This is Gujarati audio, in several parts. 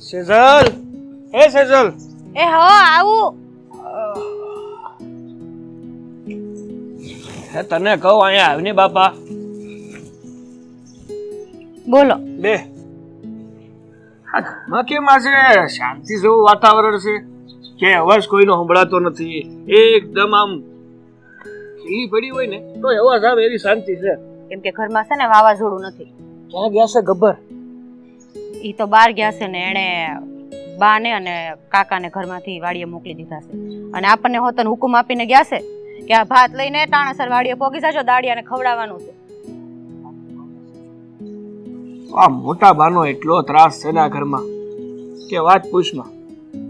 સેજલ. એ સેજલ. એ હો આવું. હે તને કહું અહીંયા આવને બાપા. બોલો. બે. હા કેમ આજે શાંતિ જેવું વાતાવરણ છે? કે અવાજ કોઈનો સંભળાતો નથી. એકદમ આમ ખીલી પડી હોય ને તો અવાજ આવે એવી શાંતિ છે. કેમ કે ઘરમાં છે ને વાવાઝોડું નથી. ક્યાં ગયા છે ગબ્બર ઈ તો બહાર ગયા છે ને એણે બાને અને કાકાને ઘરમાંથી વાડીએ મોકલી દીધા છે. અને આપણને હોતન હુકુમ આપીને ગયા છે કે આ ભાત લઈને ટાણાસર વાડીએ પોગી જાજો દાડિયાને ખવડાવવાનું છે. આ મોટા બાનો એટલો ત્રાસ છે ના ઘરમાં કે વાત પૂછમાં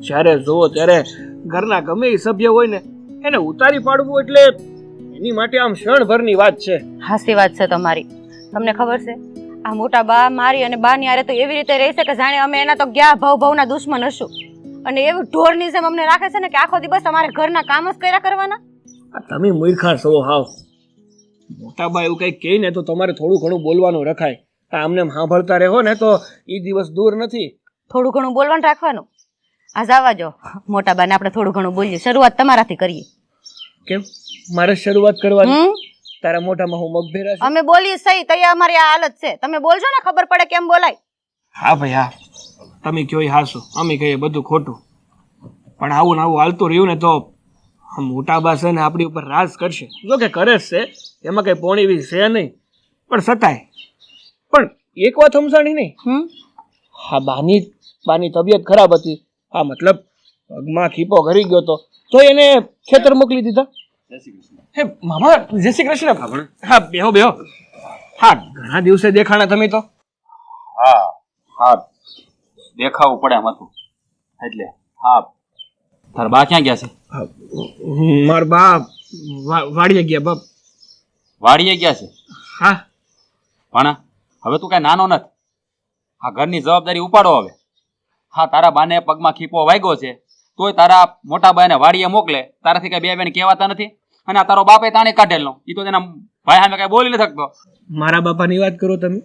જ્યારે જોવો ત્યારે ઘરના ગમે એ સભ્ય હોય ને એને ઉતારી પાડવું એટલે એની માટે આમ ક્ષણભરની વાત છે. હાસી વાત છે તમારી. તમને ખબર છે? આ મોટા બા મારી અને બાની આરે તો એવી રીતે રહેશે કે જાણે અમે એના તો ગયા ભાવ ભાવના દુશ્મન હશું. અને એવું ઢોરની જેમ અમને રાખે છે ને કે આખો દિવસ અમારે ઘરના કામ જ કર્યા કરવાના? તમે મૂર્ખા છો હાવ. મોટા બા એવું કંઈ કહે ને તો તમારે થોડું ઘણું બોલવાનું રખાય. આ અમને સાંભળતા રહો ને તો એ દિવસ દૂર નથી. થોડું ઘણું બોલવાનું રાખવાનું? આ જવા જો મોટા બાને આપણે થોડું ઘણું બોલીએ. શરૂઆત તમારાથી કરીએ. કેમ? મારે શરૂઆત કરવાની? તારા મોઢામાં હું મગભેરા છું? અમે બોલીએ સહી તો અમારી આ હાલત છે. તમે બોલજો ને ખબર પડે કેમ બોલાય. હા ભાઈ હા. તમે કયો એ હાસો? અમે કહીએ બધું ખોટું. પણ આવું ને આવું હાલતું રહ્યું ને તો આ મોટા બા છે ને આપણી ઉપર રાજ કરશે. જો કે કરે જ છે. એમાં કઈ પોણી બી છે નહીં. પણ સતાય. પણ એક વાત સમજાણી નહીં. હમ? હા બાની બાની તબિયત ખરાબ હતી. હા મતલબ પગમાં ખીપો ઘરી ગયો તો. તો એને ખેતર મોકલી દીધા. હે મામા જય શ્રી કૃષ્ણ. હા બેહો બેહો. હા ઘણા દિવસે દેખાણા તમે તો? હા હા. દેખાવું પડે આમાં તો એટલે હા. તાર બા ક્યાં ગયા છે? માર બા વા- વાડીએ ગયા બાપ. વાડીએ ગયા છે? હા. પણ હવે તું કાંઈ નાનો નથી. હા ઘરની જવાબદારી ઉપાડો હવે. હા તારા બાને પગમાં ખીપો વાગ્યો છે. તોય તારા મોટા બાને વાડીએ મોકલે. તારાથી કઈ બે બેન કહેવાતા નથી? અને આ તારો બાપે તાણે કાઢેલો. એ તો તેના ભાઈ સામે કઈ બોલી નથી શકતો. મારા બાપાની વાત કરો તમે.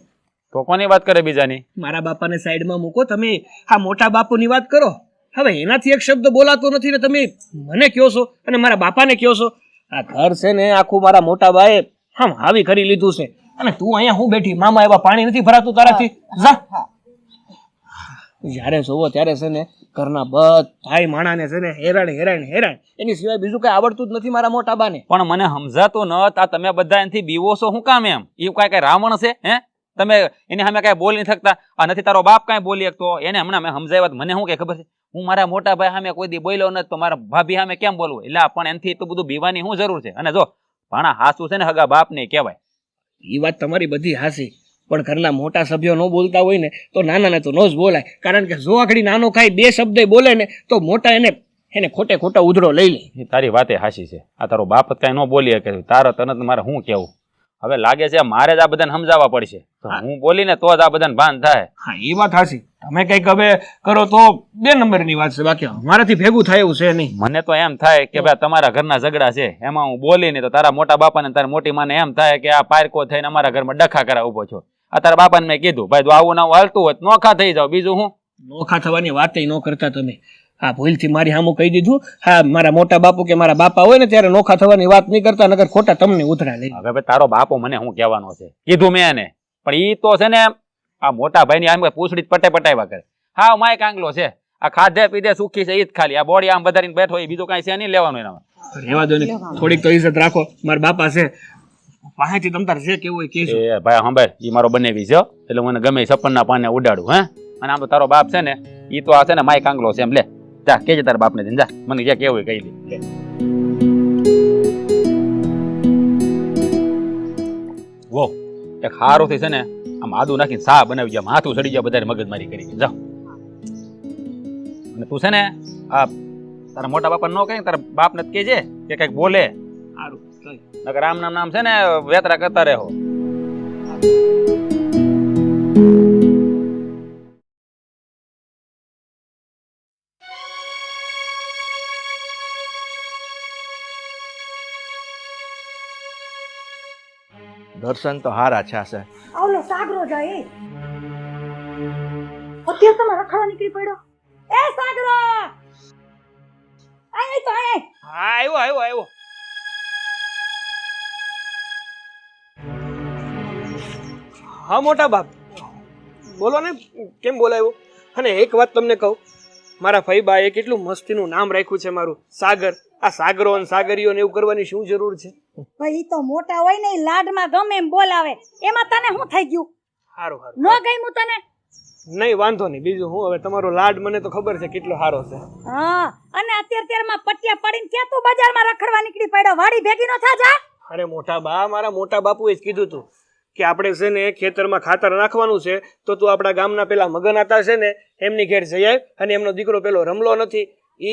તો કોની વાત કરે બીજાની? મારા બાપાને સાઈડમાં મૂકો તમે. આ મોટા બાપુની વાત કરો. હવે એનાથી એક શબ્દ બોલાતો નથી ને તમે મને કહો છો અને મારા બાપાને કહો છો. આ ઘર છે ને આખું મારા મોટા બાએ આમ હાવી કરી લીધું છે. અને તું અહીંયા હું બેઠી? મામા એવા પાણી નથી ભરાતું તારાથી? જા. જ્યારે જોવો ત્યારે છે ને ઘરના બધાય માણાને છે ને હેરાન હેરાન હેરાન એની સિવાય બીજું કઈ આવડતું જ નથી મારા મોટા બાને. પણ મને સમજાતું ન આ તમે બધા એનાથી બીવો છો શું કામ એમ? એ કાંઈ કઈ રાવણ છે હે? તમે એની સામે કાંઈ બોલી નથી શકતા. આ નથી તારો બાપ કાંઈ બોલી શકતો. એને હમણાં મેં સમજાવ્યા મને શું કે ખબર છે? હું મારા મોટા ભાઈ સામે કોઈ દી બોલ્યો નથી તો મારા ભાભી સામે કેમ બોલવું? એટલે પણ એનાથી એટલું બધું બીવાની શું જરૂર છે? અને જો ભાણા હાસુ છે ને હગા બાપ ને કહેવાય. એ વાત તમારી બધી હાસી. પણ ઘરના મોટા સભ્યો ન બોલતા હોય ને તો નાનાને તો ન જ બોલાય. કારણ કે જો આખડી નાનો ખાય બે શબ્દ બોલે ને તો મોટા એને એને ખોટે ખોટા ઉધડો લઈ લે. તારી વાતે હાસી છે. આ તારો બાપ જ કાંઈ ન બોલી શકે. તારો તને મારે શું કેવું હવે લાગે છે મારે જ આ બધાને સમજાવવા પડશે. હું. બોલીને તો જ આ બધાને ભાન થાય. હા એ વાત હાસી તમે કંઈક હવે કરો તો બે નંબરની વાત છે બાકી મારાથી ભેગું થાય એવું છે નહીં. મને તો એમ થાય કે ભાઈ તમારા ઘરના ઝઘડા છે. એમાં હું બોલી નહીં તો તારા મોટા બાપાને તારા મોટી માને એમ થાય કે આ પારકો થઈને અમારા ઘરમાં ડખા કરા ઊભો છો. તારા બાપાને મેં કીધું ભાઈ તું આવું ના હાલતું હોત નોખા થઈ જાવ. બીજું હું નોખા થવાની વાત ન કરતા તમે. હા ભૂલથી મારી સામું કહી દીધું. હા મારા મોટા બાપુ કે મારા બાપા હોય ને ત્યારે નોખા થવાની વાત નહીં કરતા નગર ખોટા તમને ઉતરા લઈ હવે તારો બાપો મને હું કહેવાનો છે? કીધું મેં એને. પણ ઈ તો છે ને આ મોટા ભાઈની આમ પૂછડી જ પટે પટાવ્યા કરે. હા માય કાંગલો છે. આ ખાધે પીધે સુખી છે ઈ જ ખાલી. આ બોડી આમ વધારીને બેઠો હોય બીજું કાંઈ છે નહીં લેવાનું એનામાં. રહેવા દો ને. થોડીક તો ઇજ્જત રાખો. મારા બાપા છે. પાસેથી તમતાર છે કેવું હોય કેજો એ ભાઈ, સાંભળ, ઈ મારો બનેવી છે એટલે મને ગમે સપનના પાને ઉડાડું, હે. અને આમ તારો બાપ છે ને, ઈ તો આ છે ને માય કાંગલો છે એમ, લે. જા કેજે તારા બાપને જઈને જા. મને જે કેવું હોય કહી દે. વો, એક હારો થી છે ને, આમ આદુ નાખીને સા બનાવી જાય માથું સડી જાય બધાને મગજમારી કરી. જાઓ અને તું છે ને, આ તારા મોટા બાપા ન કહે તારા બાપને જ કેજે કે કંઈક બોલે. નકર રામ નામ નામ છે ને વેતરા કરતા રહો દર્શન તો હારા છે છે આવલો સાગરો જાય અત્યારે તમે રખડવા નીકળી પડ્યો. એ સાગરો! આય તો આય આય. હા આવ્યો આવ્યો આવ્યો. હા મોટા બાપ. બોલો ને કેમ બોલાવ્યો? અને એક વાત તમને કહું મારા ફઈબાએ કેટલું મસ્તીનું નામ રાખ્યું છે મારું સાગર. આ સાગરો અને સાગરીઓ ને એવું કરવાની શું જરૂર છે? ભાઈ ઈ તો મોટા હોય ને ઈ લાડમાં ગમે એમ બોલાવે. એમાં તને શું થઈ ગયું? સારું સારું ન ગમ્યું તને? નહીં વાંધો નહીં. બીજું હું હવે તમારો લાડ મને તો ખબર છે કેટલો સારો છે. હા અને અત્યારે ત્યારમાં પટિયા પડીને ક્યાં તું બજારમાં રખડવા નીકળી પડ્યો? વાડી ભેગી નો થા જા. અરે મોટા બા મારા મોટા બાપુએ જ કીધું હતું કે આપણે છે ને ખેતરમાં ખાતર નાખવાનું છે તો તું આપણા ગામના પેલા મગન હતા છે ને એમની ઘેર જઈ અને એમનો દીકરો પેલો રમલો નથી. એ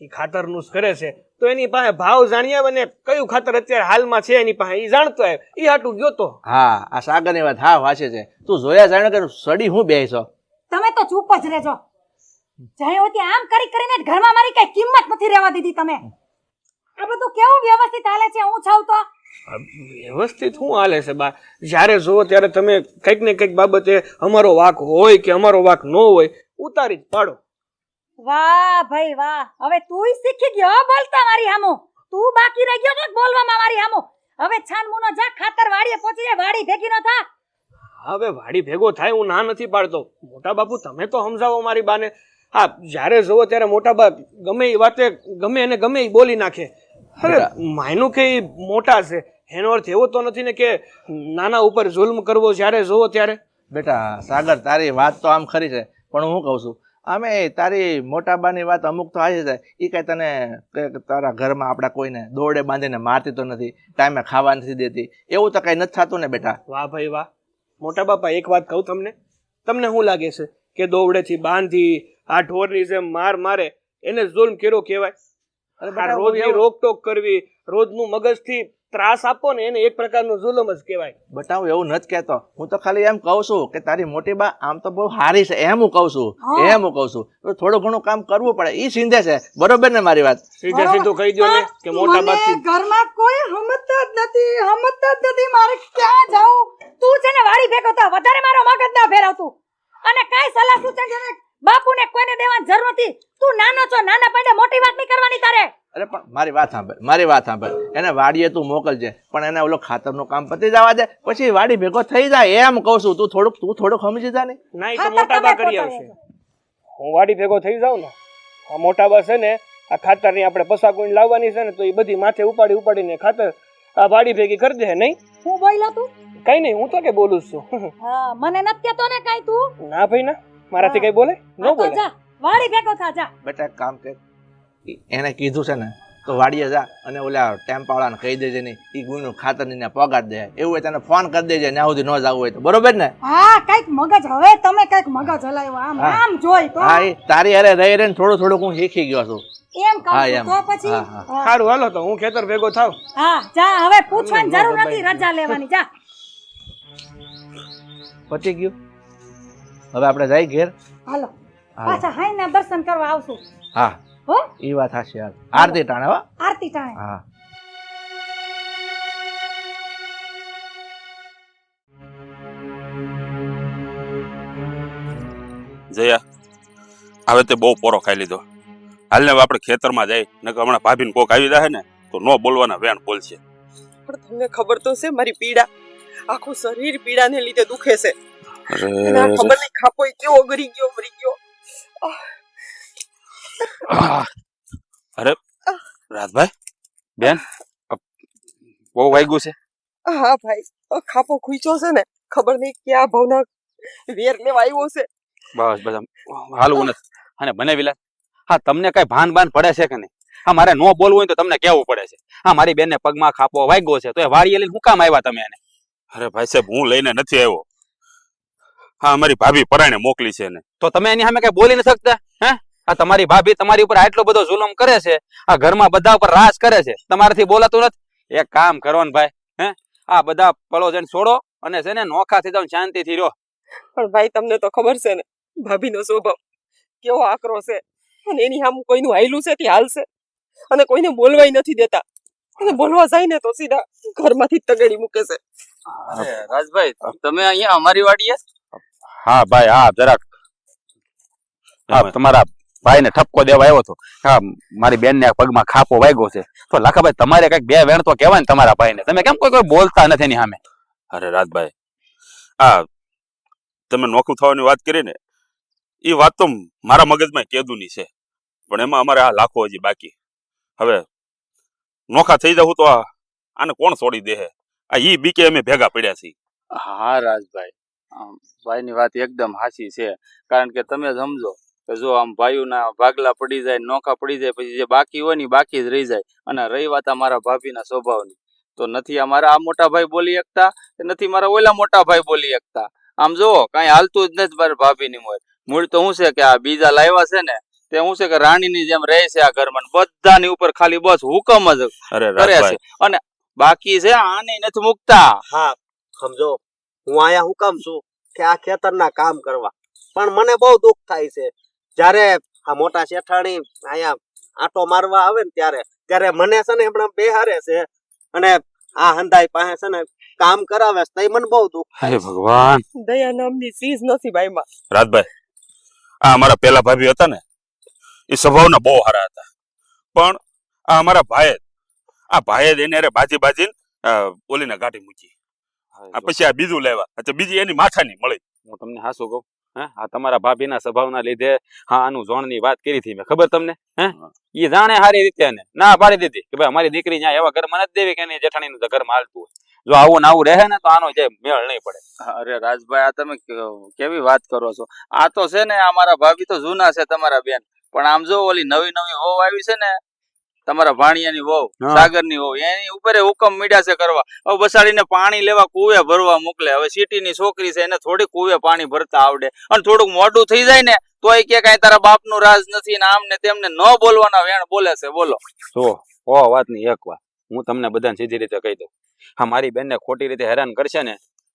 ઈ ખાતરનું જ કરે છે. તો એની પાસે ભાવ જાણ્યા આવે ને કયું ખાતર અત્યારે હાલમાં છે એની પાસે એ જાણતો આવે એ હાટું ગયો તો. હા આ સાગરની વાત હા વાંચે છે. તું જોયા જાણે કે સડી હું બેસો તમે તો ચૂપ જ રહેજો. જાય હોતી આમ કરી કરીને ઘરમાં મારી કઈ કિંમત નથી રહેવા દીધી તમે. આ બધું કેવું વ્યવસ્થિત હાલે છે? હું છાવ તો? વ્યવસ્થિત શું હાલે છે બા? જ્યારે જુઓ ત્યારે તમે કંઈક ને કંઈક બાબતે અમારો વાક હોય કે અમારો વાક ન હોય ઉતારી જ પાડો. વાહ ભાઈ વાહ. હવે તુંય શીખી ગયો હો બોલતા મારી હામો. તું બાકી રહી ગયો ને બોલવામાં મારી હામો. હવે છાન મુનો જા ખાતર વાડીએ પહોંચી જાય વાડી ભેગી નો થા. હવે વાડી ભેગો થાય હું ના નથી પાડતો. મોટા બાપુ તમે તો સમજાવો મારી બાને. હા જ્યારે જુઓ ત્યારે મોટા બાપ ગમે એ વાતે ગમે એને ગમે એ બોલી નાખે. અરે માયનું કે મોટા છે? એનો અર્થ એવો તો નથી ને કે નાના ઉપર જુલ્મ કરવો જ્યારે જોવો ત્યારે? બેટા સાગર તારી વાત તો આમ ખરી છે પણ હું કહું છું અમે તારી મોટાબાની વાત અમુક તો આવી છે એ કાંઈ તને તારા ઘરમાં આપણા કોઈને દોડે બાંધીને મારતી તો નથી ટાઈમે ખાવા નથી દેતી એવું તો કાંઈ નથી થતું ને બેટા. વાહ ભાઈ વાહ. મોટા બાપા એક વાત કહું તમને. તમને શું લાગે છે કે દોવડેથી બાંધી આ ઢોરની જેમ માર મારે એને જુલ્મ કેરો કહેવાય? રોજની એવું- રોકટોક કરવી રોજનું મગજથી ત્રાસ આપો ને એને એક પ્રકારનું જુલમ જ કહેવાય. બટા હું એવું નથી કહેતો. હું તો ખાલી એમ કહું છું કે તારી મોટી બા આમ તો બહુ સારી છે એમ હું કહું છું એમ હું કહું છું. તો થોડું ઘણું કામ કરવું પડે એ સિંધે છે. બરોબર ને મારી વાત? સીધે સીધું કહી દો ને કે મોટા બા ઘરમાં કોઈ હમતતા જ નથી હમતતા જ નથી. મારે ક્યાં જાઉં? તું છે ને વાડી ભેગો તો વધારે મારો મગજ ના ફેરવતું અને કઈ સલાહ સૂચન છે ને બાપુને કોઈને દેવાની જરૂર નથી. તું નાનો છો નાના પડે મોટી વાત નહીં કરવાની તારે. અરે પણ મારી વાત સાંભળ મારી વાત સાંભળ. એને વાડીએ તું મોકલજે પણ એને ઓલો ખાતરનું કામ પતી જવા દે. પછી વાડી ભેગો થઈ જાય એમ કહું છું તું થોડુંક તું થોડુંક સમજી જા ને. ના એ તો મોટા બા કરી આવશે. હું વાડી ભેગો થઈ જાઉં ને આ મોટા બા છે ને આ ખાતરની આપણે પસાકુંડ લાવવાની છે ને તો એ બધી માથે ઉપાડી ઉપાડીને ખાતર આ વાડી ભેગી કરી દે નહીં? હું બોલ્યો તું? કઈ નહીં હું તો કે બોલું છું. હા મને નથી કહેતો ને કાંઈ તું. ના ભાઈ ના. મારાથી કઈ બોલે? ન બોલે? જા. વાડી ભેગો થા જા. બેટા કામ કે એને કીધું છે ને તો વાડીએ જા અને ઓલા ટેમ્પાવાળાને કહી દેજે નહીં ઈ ગુઈનું ખાતર ને પગાર દે. એવું હોય તને ફોન કરી દેજે ને સુધી ન જવું હોય તો. બરોબર ને? હા કંઈક મગજ હવે તમે કંઈક મગજ હલાવ્યો. આમ હા. આમ જોઈ તો. હા તારી અરે રહી રહીને થોડું થોડુંક હું શીખી ગયો છું. એમ કહું હા, તો પછી. સારું હાલો તો હું ખેતર ભેગો થાવ. હા જા હવે પૂછવાની જરૂર નથી રજા લેવાની જા. પતી ગયું? હવે આપણે જાય ઘેર? હાલો. હાલો. પાછા હાઈ ના દર્શન કરવા આવશું. હા. હો? એ વાત હાશે યાર આરતી ટાણે હો. આરતી ટાણે. હા. જયા હવે તે બહુ પોરો ખાઈ લીધો. હાલને હવે આપણે ખેતરમાં જાય નકર હમણાં ભાભીને કોક આવી જાય ને તો નો બોલવાના વેણ બોલશે. પણ તમને ખબર તો છે મારી પીડા. આખું શરીર પીડાને લીધે દુખે છે. ખબર નહીં ખાપો કેવો ગરી ગયો મરી ગયો. અરે રાજભાઈ બેન બહુ વાગ્યું છે. હા ભાઈ ખાપો ખૂચ્યો છે ને ખબર નહીં ક્યાં ભાવના વેર લેવા આવ્યો છે. બસ બસ હાલવું નથી. અને બને વિલાસ હા તમને કઈ ભાન ભાન પડે છે કે નહીં? હા મારે નો બોલવું હોય તો તમને કેવું પડે છે? હા મારી બેનને પગમાં ખાપો વાગ્યો છે તો એ વાળી લઈને હું કામ આવ્યા તમે એને? અરે ભાઈ સાહેબ હું લઈને નથી આવ્યો. હા અમારી ભાભી પરાણે મોકલી છે ને તો તમે એની સામે કઈ બોલી ન શકતા? હે? આ તમારી ભાભી તમારી ઉપર આટલો બધો જુલમ કરે છે આ ઘરમાં બધા ઉપર રાજ કરે છે તમારાથી બોલાતું નથી. એક કામ કરો ને ભાઈ હે? આ બધા પલો જઈને છોડો અને છે ને નોખા થઈ જાવ શાંતિથી રહો. પણ ભાઈ તમને તો ખબર છે ને ભાભીનો સ્વભાવ કેવો આકરો છે. અને એની સામે કોઈનું હાયલું છે તે હાલશે? અને કોઈને બોલવાય નથી દેતા. અને બોલવા જાય ને તો સીધા ઘરમાંથી તગડી મૂકે છે. રાજભાઈ તમે અહીંયા અમારી વાડીએ હા ભાઈ હા જરાક. હા તમારા ભાઈને ઠપકો દેવા આવ્યો હતો. હા મારી બેનને પગમાં ખાપો વાગ્યો છે. તો લાખાભાઈ તમારે કંઈક બે વેણ તો કહેવાય ને તમારા ભાઈને. તમે કેમ કોઈ કોઈ બોલતા નથી એની સામે? અરે રાજભાઈ આ તમે નોખું થવાની વાત કરી ને એ વાત તો મારા મગજમાં કેદુની છે. પણ એમાં અમારે આ લાખો હજી બાકી. હવે નોખા થઈ જવું તો આ આને કોણ છોડી દે હે આ ઈ બીકે અમે ભેગા પડ્યા છીએ. હા રાજભાઈ. ભાઈની વાત એકદમ સાચી છે. કારણ કે તમે સમજો કે જો આમ ભાઈઓના ભાગલા પડી જાય નોખા પડી જાય પછી જે બાકી હોય ને બાકી જ રહી જાય અને રહી વાત મારા ભાભીના સ્વભાવની. તો નથી અમારા આ મોટા ભાઈ બોલી શકતા કે નથી મારા ઓલા મોટા ભાઈ બોલી શકતા આમ જુઓ કાંઈ હાલતું જ નથી મારા ભાભીની મોય મૂળ તો શું છે કે આ બીજા લાવ્યા છે ને તે હું છે કે રાણીની જેમ રહે છે આ ઘરમાં બધાની ઉપર ખાલી બસ હુકમ જ કરે છે. અને બાકી છે આને નથી મુકતા. હા સમજો. હું અહીંયા હું કામ છું કે આ ખેતરના કામ કરવા. પણ મને બહુ દુઃખ થાય છે. જ્યારે આ મોટા શેઠાણી અહીંયા આટો મારવા આવે ને ત્યારે ત્યારે મને છે ને હમણાં બેહારે છે અને આ હંધાઈ પાસે છે ને કામ કરાવે છે તઈ મને બહુ દુઃખ હે ભગવાન. દયા નામની ચીજ નથી ભાઈમાં. રાજભાઈ આ અમારા પેલા ભાભી હતા ને એ સ્વભાવના બહુ સારા હતા. પણ આ અમારા ભાઈ આ ભાઈએ જ એને બાજી બાજીને ઓલીને ગાંઠી મૂકી. આ પછી આ બીજું લેવા. એટલે બીજી એની માથાની મળી. હું તમને હાસું કહું હે? આ તમારા ભાભીના સ્વભાવના લીધે હા આનું જોણની વાત કરી હતી મેં. ખબર તમને? હે? એ જાણે સારી રીતે એને. ના પાડી દીધી. કે ભાઈ અમારી દીકરી ત્યાં એવા ઘરમાં નથી દેવી કે એની જેઠાણીનું તો ઘરમાં હાલતું હોય. જો આવું ને આવું રહે ને તો આનો જે મેળ નહીં પડે. અરે રાજભાઈ આ તમે કેવી વાત કરો છો? આ તો છે ને અમારા ભાભી તો જૂના છે તમારા બેન. પણ આમ જો ઓલી નવી નવી હોવ આવી છે ને તમારા ભાણિયાની વહુ સાગરની વહુ. એની ઉપર હુકમ મીડ્યા છે કરવા. હવે બસાડીને પાણી લેવા કુવે ભરવા મોકલે. હવે સિટીની છોકરી છે એને થોડી કુવે પાણી ભરતા આવડે. અને થોડુંક મોઢું થઈ જાય ને તોય કે કઈ તારા બાપનું રાજ નથી ને આમ ને તેમને ન બોલવાના વેણ બોલે છે. બોલો. તો ઓ વાતની એક વાત. હું તમને બધાને સીધી રીતે કહી દઉં. હા મારી બેનને ખોટી રીતે હેરાન કરશે ને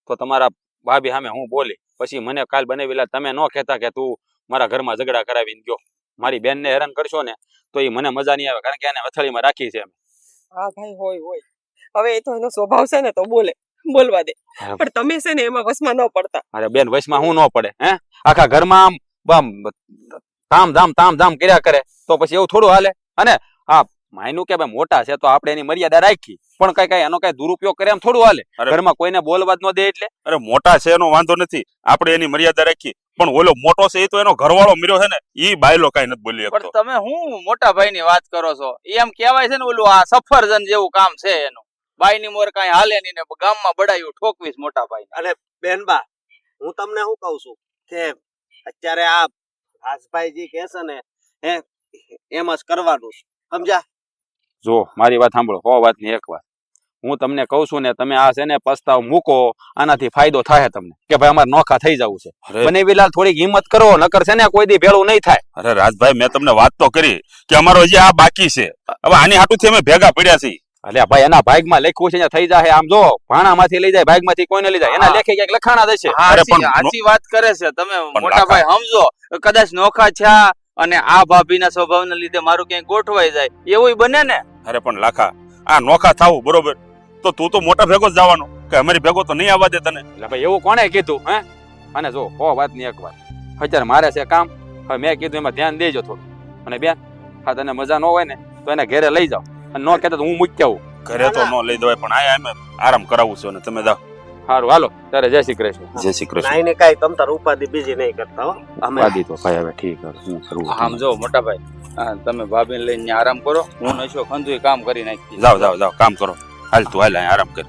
તો તમારા ભાભી સામે હું બોલી. પછી મને કાલ બનાવેલા તમે ન કહેતા કે તું મારા ઘરમાં ઝઘડા કરાવીને ગયો. મારી બેનને હેરાન કરશો ને તો એ મને મજા નહીં આવે કારણ કે એને અથડીમાં રાખી છે હા ભાઈ હોય હોય. હવે એ તો એનો સ્વભાવ છે ને તો બોલે બોલવા દે. પણ તમે છે ને એમાં વસમાં ન પડતા. અરે બેન વસમાં હું ન પડે હે? આખા ઘરમાં આમ આમ તામ ધામ તામ ધામ કર્યા કરે તો પછી એવું થોડું હાલે. અને આ માયનું કે ભાઈ મોટા છે તો આપણે એની મર્યાદા રાખી. પણ કઈ કઈ એનો કઈ દુરુપયોગ કરે એમ થોડું હાલે. ઘરમાં કોઈને બોલવા જ ન દે એટલે. અરે મોટા છે એનો વાંધો નથી. આપણે એની મર્યાદા રાખી. પણ ઓલો મોટો છે એ તો એનો ઘરવાળો mirror છે ને એ બાયલો કઈ નથી બોલી પણ તમે હું મોટા ભાઈ ની વાત કરો છો? એમ કહેવાય છે ને ઓલું આ સફરજન જેવું કામ છે એનું. બાઈ ની મોર કઈ હાલે નહીં ને ગામમાં બડાયું ઠોકવીશ મોટા ભાઈ બેનબા હું તમને શું કઉ છું કે અત્યારે આ રાજભાઈજી કહે છે ને હે એમ જ કરવાનું. સમજ્યા? જો મારી વાત સાંભળો હો વાતની એક વાત. હું તમને કહું છું ને તમે આ છે ને પસ્તાવ મૂકો આનાથી ફાયદો થાય તમને. કે ભાઈ અમારે નોખા થઈ જવું છે. અરે. બને વિલાલ થોડીક હિંમત કરો નકર છે ને કોઈ દી ભેળું નહીં થાય. અરે રાજભાઈ મેં તમને વાત તો કરી કે અમારો હજી આ બાકી છે. હવે આની હાટુથી અમે ભેગા પડ્યા છીએ. અલ્યા ભાઈ એના ભાગમાં લખ્યું છે થઈ જાય આમ જો ભાણામાંથી લઈ જાય ભાગમાંથી કોઈને લઈ જાય એના લેખે ક્યાંક લખાણા દેશે. છે અરે હાચી પણ હાચી વાત કરે છે તમે મોટા ભાઈ સમજો કદાચ નોખા છે અને આ ભાભીના સ્વભાવના લીધે મારું ક્યાંય ગોઠવાઈ જાય એવું બને ને. અરે પણ લાખા આ નોખા થાવ બરોબર? તો તું તો મોટા ભેગો જ જવાનો કે અમારી ભેગો તો નહીં આવવા દે તને. એટલે ભાઈ એવું કોણે કીધું હે? અને જો હો વાતની એક વાત. અત્યારે મારે છે કામ હવે મેં કીધું એમાં ધ્યાન દેજો થોડું. અને બેન હા તને મજા ન હોય ને તો એને ઘરે લઈ જાઓ. અને ન કહેતા તો હું મૂકી આવું. ઘરે તો ન લઈ દેવાય પણ આયા એમ આરામ કરાવું છું અને તમે જાઓ. સારું હાલો ત્યારે જય શ્રી કૃષ્ણ. જય શ્રી કૃષ્ણ. નહીં ને કાંઈ તમ તાર ઉપાધિ બીજી નહીં કરતા હો. અમે વાદી તો ભાઈ હવે ઠીક આમ જો મોટા ભાઈ હા, તમે ભાભીને લઈને આરામ કરો. હું નશો ખંધુ કામ કરી નાખી જાઓ જાઓ જાઓ કામ કરો. હાલ તું હાલ આરામ કર.